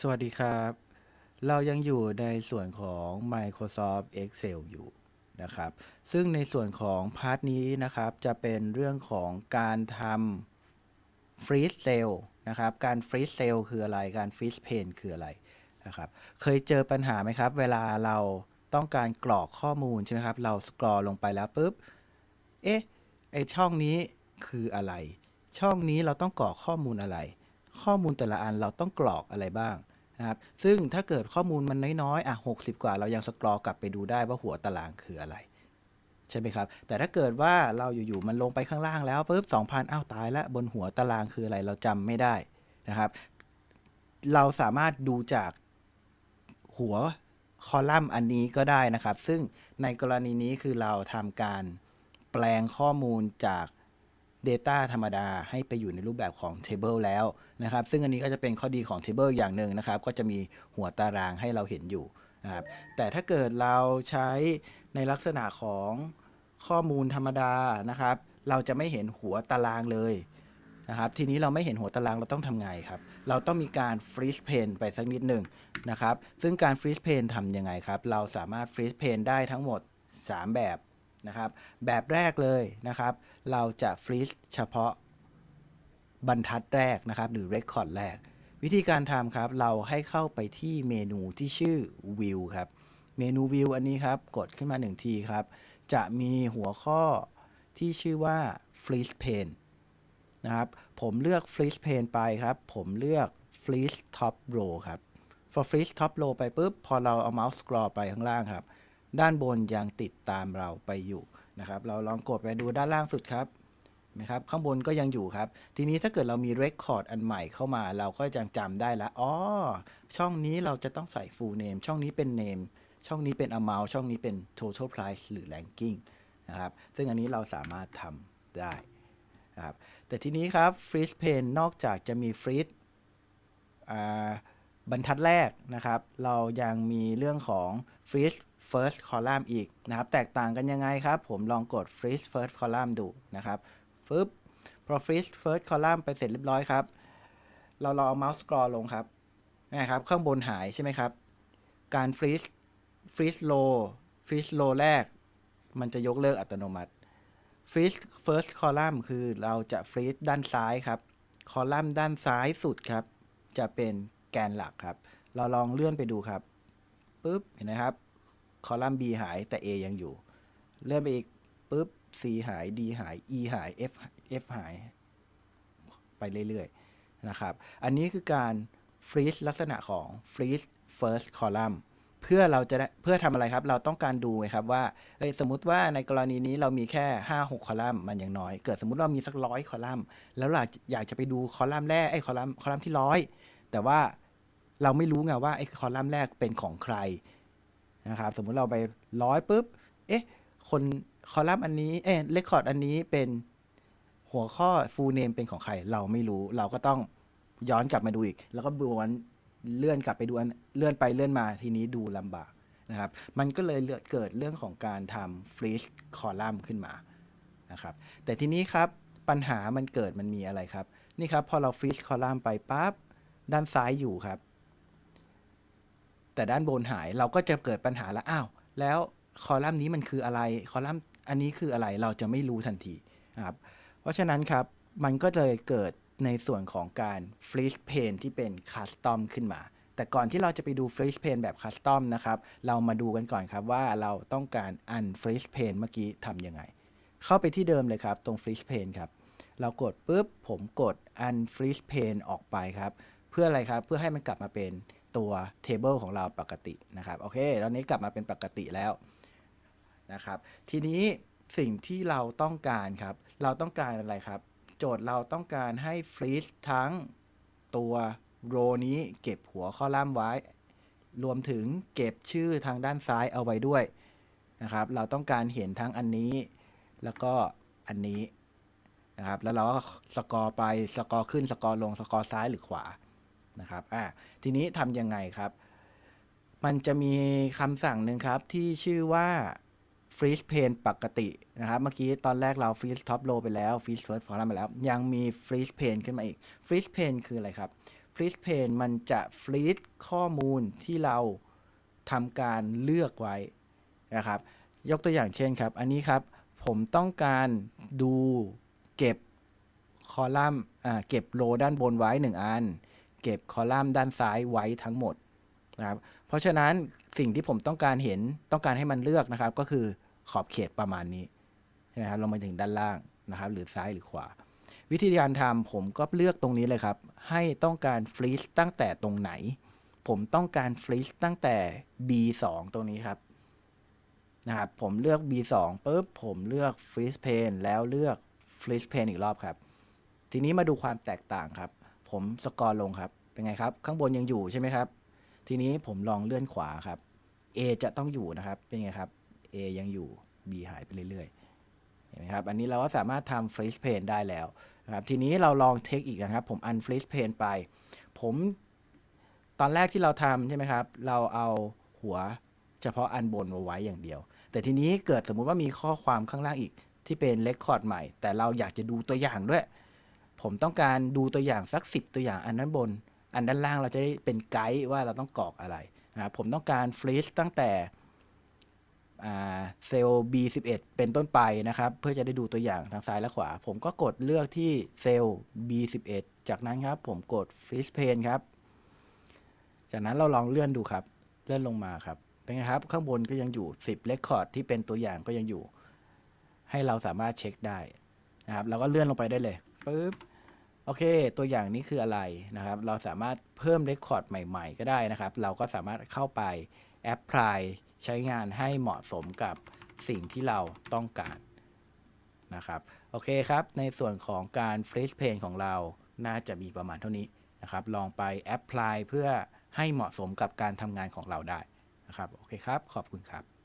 สวัสดีครับ เรายังอยู่ในส่วนของ Microsoft Excel อยู่นะครับ ซึ่งในส่วนของพาร์ทนี้นะครับ จะเป็นเรื่องของการทำ Freeze Cell นะครับ การ Freeze Cell คืออะไร การ Freeze Pane คืออะไรนะครับ เคยเจอปัญหาไหมครับ เวลาเราต้องการกรอกข้อมูลใช่ไหมครับ เราสครอลงไปแล้วปุ๊บ เอ๊ะ ไอช่องนี้คืออะไร ช่องนี้เราต้องกรอกข้อมูลอะไร ข้อมูลแต่ละอันเราต้องกรอกอะไรบ้างนะครับซึ่งถ้าเกิดข้อมูลมันน้อยๆอะ60 กว่า เรายังสครอกลับไปดูได้ว่าหัวตารางคืออะไร ใช่ไหมครับ แต่ถ้าเกิดว่าเราอยู่ๆมันลงไปข้างล่างแล้วปุ๊บ2,000อ้าวตายล้วบนหัวตารางคืออะไรเราจำไม่ได้นะครับ เราสามารถดูจากหัวคอลัมน์อันนี้ก็ได้นะครับ ซึ่งในกรณีนี้คือเราทำการแปลงข้อมูลจาก Data ธรรมดาให้ไปอยู่ในรูปแบบของ Table แล้วนะครับ ซึ่งอันนี้ก็จะเป็นข้อดีของ Table อย่างหนึ่งนะครับ ก็จะมีหัวตารางให้เราเห็นอยู่นะครับ แต่ถ้าเกิดเราใช้ในลักษณะของข้อมูลธรรมดานะครับ เราจะไม่เห็นหัวตารางเลยนะครับ ทีนี้เราไม่เห็นหัวตารางเราต้องทำไงครับ เราต้องมีการ freeze pane ไปสักนิดหนึ่งนะครับ ซึ่งการ freeze pane ทำยังไงครับ เราสามารถ freeze pane ได้ทั้งหมด 3 แบบ นะครับ แบบแรกเลยนะครับ เราจะ freeze เฉพาะบรรทัดแรกนะครับ หรือ record แรก วิธีการทำครับ เราให้เข้าไปที่เมนูที่ชื่อ view ครับ เมนู view อันนี้ครับ กดขึ้นมาหนึ่งทีครับ จะมีหัวข้อที่ชื่อว่า freeze pane นะครับ ผมเลือก freeze pane ไปครับ ผมเลือก freeze top row ครับพอ freeze top row ไปปุ๊บ พอเราเอาเมาส์ scroll ไปข้างล่างครับ ด้านบนยังติดตามเราไปอยู่นะครับ เราลองกดไปดูด้านล่างสุดครับนะครับข้างบนก็ยังอยู่ครับ ทีนี้ถ้าเกิดเรามี record อันใหม่เข้ามา เราก็จะจำได้ละอ๋อ ช่องนี้เราจะต้องใส่ full name ช่องนี้เป็น name ช่องนี้เป็น amount ช่องนี้เป็น total price หรือ ranking นะครับ ซึ่งอันนี้เราสามารถทำได้นะครับ แต่ทีนี้ครับ freeze pane นอกจากจะมี freeze บรรทัดแรกนะครับ เรายังมีเรื่องของ freeze first column อีกนะครับแตกต่างกันยังไงครับ ผมลองกด freeze first column ดูนะครับฟึบพอ freeze first column ไปเสร็จเรียบร้อยครับ เราลองเอา mouse scroll ลงครับนะครับข้างบนหายใช่ไหมครับ การ freeze freeze low freeze low แรก มันจะยกเลิกอัตโนมัติ freeze first column คือเราจะ freeze ด้านซ้ายครับ คอลัมน์ด้านซ้ายสุดครับ จะเป็นแกนหลักครับ เราลองเลื่อนไปดูครับปุ๊บเห็นไหมครับ คอลัมน์ B หาย แต่ A ยังอยู่ เลื่อนไปอีกปุ๊บ C หาย D หาย E หาย F F หาย ไปเรื่อยๆ นะครับ อันนี้คือการ freeze ลักษณะของ freeze first column เพื่อเราจะได้เพื่อทำอะไรครับ เราต้องการดูครับว่าสมมุติว่าในกรณีนี้เรามีแค่ 5 6 คอลัมน์มันยังน้อย เกิดสมมติเรามีสักร้อยคอลัมน์ แล้วเราอยากจะไปดูคอลัมน์แรกไอ้คอลัมน์คอลัมน์ที่ร้อยแต่ว่าเราไม่รู้ไงว่าไอ้คอลัมน์แรกเป็นของใคร นะครับสมมุติเราไปร้อยปุ๊บเอ๊ะคนคอลัมน์อันนี้เอ๊ะเรคคอร์ดอันนี้เป็นหัวข้อ full name เป็นของใครเราไม่รู้เราก็ต้องย้อนกลับมาดูอีก แล้วก็บวนเลื่อนกลับไปดูเลื่อนไปเลื่อนมาทีนี้ดูลำบากนะครับ มันก็เลยเกิดเรื่องของการทำ freeze column ขึ้นมานะครับ แต่ทีนี้ครับปัญหามันเกิดมันมีอะไรครับ นี่ครับ พอเรา freeze column ไปปั๊บด้านซ้ายอยู่ครับ แต่ด้านบนหายเราก็จะเกิดปัญหาละอ้าวแล้วคอลัมน์นี้มันคืออะไรคอลัมน์อันนี้คืออะไรเราจะไม่รู้ทันทีครับเพราะฉะนั้นครับมันก็เลยเกิดในส่วนของการ freeze pane ที่เป็น custom ขึ้นมา แต่ก่อนที่เราจะไปดู freeze pane แบบ custom นะครับ เรามาดูกันก่อนครับว่าเราต้องการ unfreeze pane เมื่อกี้ทำยังไง เข้าไปที่เดิมเลยครับตรง freeze pane ครับ เรากดปุ๊บผมกด unfreeze pane ออกไปครับ เพื่ออะไรครับเพื่อให้มันกลับมาเป็น ตัว table ของเราปกตินะครับโอเคตอนนี้กลับมาเป็นปกติแล้วนะครับทีนี้สิ่งที่เราต้องการครับ เราต้องการอะไรครับ โจทย์เราต้องการให้ freeze ทั้งตัว row นี้เก็บหัวข้อลัมน์ไว้ รวมถึงเก็บชื่อทางด้านซ้ายเอาไว้ด้วยนะครับ เราต้องการเห็นทั้งอันนี้ แล้วก็อันนี้นะครับ แล้วเราก็สกอร์ไป สกอร์ขึ้น สกอร์ลง สกอร์ซ้ายหรือขวา นะครับอ่าทีนี้ทำยังไงครับ มันจะมีคำสั่งหนึ่งครับที่ชื่อว่า freeze pane ปกตินะครับ เมื่อกี้ตอนแรกเรา freeze top row ไปแล้ว freeze first column ไปแล้ว ยังมี freeze pane ขึ้นมาอีก freeze pane คืออะไรครับ freeze pane มันจะฟรีซข้อมูลที่เราทำการเลือกไว้นะครับ ยกตัวอย่างเช่นครับ อันนี้ครับ ผมต้องการดูเก็บคอลัมน์เก็บโรด้านบนไว้ 1 อัน เก็บคอลัมน์ด้านซ้ายไว้ทั้งหมดนะครับเพราะฉะนั้นสิ่งที่ผมต้องการเห็นต้องการให้มันเลือกนะครับ ก็คือขอบเขตประมาณนี้ใช่ไหมครับลงมาถึงด้านล่างนะครับ หรือซ้ายหรือขวา วิธีการทำผมก็เลือกตรงนี้เลยครับ ให้ต้องการฟรีซตั้งแต่ตรงไหน ผมต้องการฟรีซตั้งแต่ B2 ตรงนี้ครับนะครับผมเลือก B2 ปุ๊บผมเลือก freeze pane แล้วเลือก freeze pane อีกรอบครับ ทีนี้มาดูความแตกต่างครับ ผมสกอร์ลงครับ เป็นไงครับ ข้างบนยังอยู่ใช่ไหมครับ ทีนี้ผมลองเลื่อนขวาครับ A จะต้องอยู่นะครับ เป็นไงครับ A ยังอยู่ B หายไปเรื่อยๆ เห็นไหมครับ อันนี้เราก็สามารถทำ freeze pane ได้แล้วนะครับ ทีนี้เราลองเทคอีกนะครับ ผม unfreeze pane ไป ผมตอนแรกที่เราทำใช่ไหมครับ เราเอาหัวเฉพาะอันบนมาไว้อย่างเดียว แต่ทีนี้เกิดสมมุติว่ามีข้อความข้างล่างอีกที่เป็น record ใหม่ แต่เราอยากจะดูตัวอย่างด้วย ผมต้องการดูตัวอย่างสัก 10 ตัวอย่างอันด้นบน อันด้านล่างเราจะได้เป็นไกด์ว่าเราต้องกรอกอะไรนะครับผมต้องการ freeze ตั้งแต่เซลล์ B11 เป็นต้นไปนะครับ เพื่อจะได้ดูตัวอย่างทางซ้ายและขวา ผมก็กดเลือกที่เซลล์ B11 จากนั้นครับ ผมกด Freeze Pane ครับ จากนั้นเราลองเลื่อนดูครับ เลื่อนลงมาครับ เป็นไงครับ ข้างบนก็ยังอยู่ 10 Record ที่เป็นตัวอย่างก็ยังอยู่ ให้เราสามารถเช็คได้นะครับ เราก็เลื่อนลงไปได้เลยปึ๊บ โอเค ตัวอย่างนี้คืออะไรนะครับ เราสามารถเพิ่ม Record ใหม่ๆ ก็ได้นะครับ เราก็สามารถเข้าไป Apply ใช้งานให้เหมาะสมกับสิ่งที่เราต้องการนะครับ โอเคครับ ในส่วนของการ Freeze Pane ของเราน่าจะมีประมาณเท่านี้นะครับ ลองไป Apply เพื่อให้เหมาะสมกับการทำงานของเราได้นะครับ โอเคครับ ขอบคุณครับ